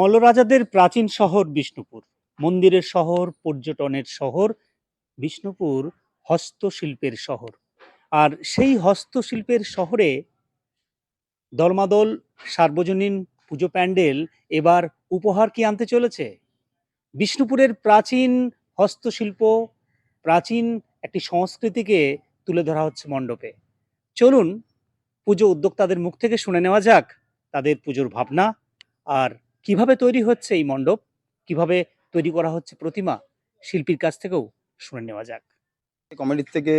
মল্লরাজাদের প্রাচীন শহর বিষ্ণুপুর, মন্দিরের শহর, পর্যটনের শহর, বিষ্ণুপুর হস্তশিল্পের শহর। আর সেই হস্তশিল্পের শহরে দলমাদল, সার্বজনীন পুজো প্যান্ডেল এবার উপহার কি আনতে চলেছে? বিষ্ণুপুরের প্রাচীন হস্তশিল্প, প্রাচীন একটি সংস্কৃতিকে তুলে ধরা হচ্ছে মণ্ডপে। চলুন, পুজো উদ্যোক্তাদের মুখ থেকে শুনে নেওয়া যাক তাদের পুজোর ভাবনা আর কীভাবে তৈরি হচ্ছে এই মণ্ডপ? কীভাবে তৈরি করা হচ্ছে প্রতিমা? শিল্পীর কাছ থেকেও শুনে নেওয়া যাক। কমিটির থেকে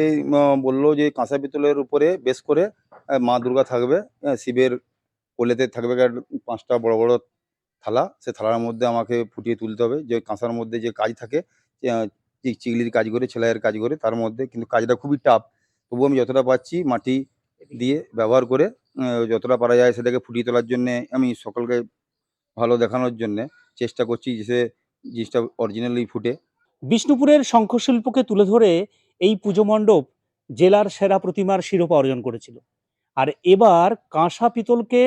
বলল যে কাঁসা পিতলের উপরে বেশ করে মা দুর্গা থাকবে শিবের কোলেতে থাকবে পাঁচটা বড় বড় থালা, সে থালার মধ্যে আমাকে ফুটিয়ে তুলতে হবে। যে কাঁসার মধ্যে যে কাজ থাকে চিগলির কাজ করে ছেলের কাজ করে, তার মধ্যে কিন্তু কাজটা খুবই টাফ তবুও আমি যতটা পাচ্ছি মাটি দিয়ে ব্যবহার করে যতটা পারা যায় সেটাকে ফুটিয়ে তোলার জন্যে আমি সকলকে ভালো দেখানোর জন্যে চেষ্টা করছি যে জিনিসটা অরিজিনালি ফুটে। বিষ্ণুপুরের শঙ্খশিল্পকে তুলে ধরে এই পুজো মণ্ডপ জেলার সেরা প্রতিমার শিরোপা অর্জন করেছিল। আর এবার কাঁসা পিতলকে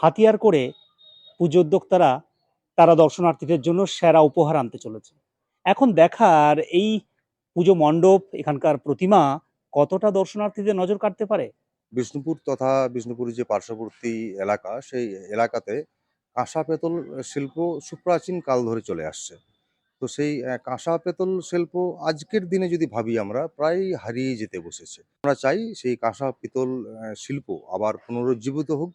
হাতিয়ার করে পুজো উদ্যোক্তারা তারা দর্শনার্থীদের জন্য সেরা উপহার আনতে চলেছে। এখন দেখার এই পুজো মণ্ডপ এখানকার প্রতিমা কতটা দর্শনার্থীদের নজর কাটতে পারে? বিষ্ণুপুর তথা বিষ্ণুপুরের যে পার্শ্ববর্তী এলাকা সেই এলাকাতে কাঁসা পেতল শিল্প সুপ্রাচীন কাল ধরে চলে আসছে। তো সেই কাঁসা পেতল শিল্প আজকের দিনে যদি ভাবি আমরা প্রায় হারিয়ে যেতে বসেছে। আমরা চাই সেই কাঁসা পিতল শিল্প আবার পুনরুজ্জীবিত হোক।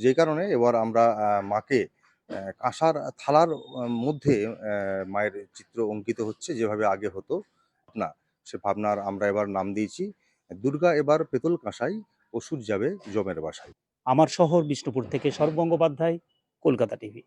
যে কারণে এবার আমরা মাকে কাঁসার থালার মধ্যে মায়ের চিত্র অঙ্কিত হচ্ছে যেভাবে আগে হতো। না, সে ভাবনার আমরা এবার নাম দিয়েছি, দুর্গা এবার পেতল কাঁসাই, অসুর যাবে জমের বাসায়। আমার শহর বিষ্ণুপুর থেকে সর্বঙ্গোপাধ্যায় কলকাতা টিভি।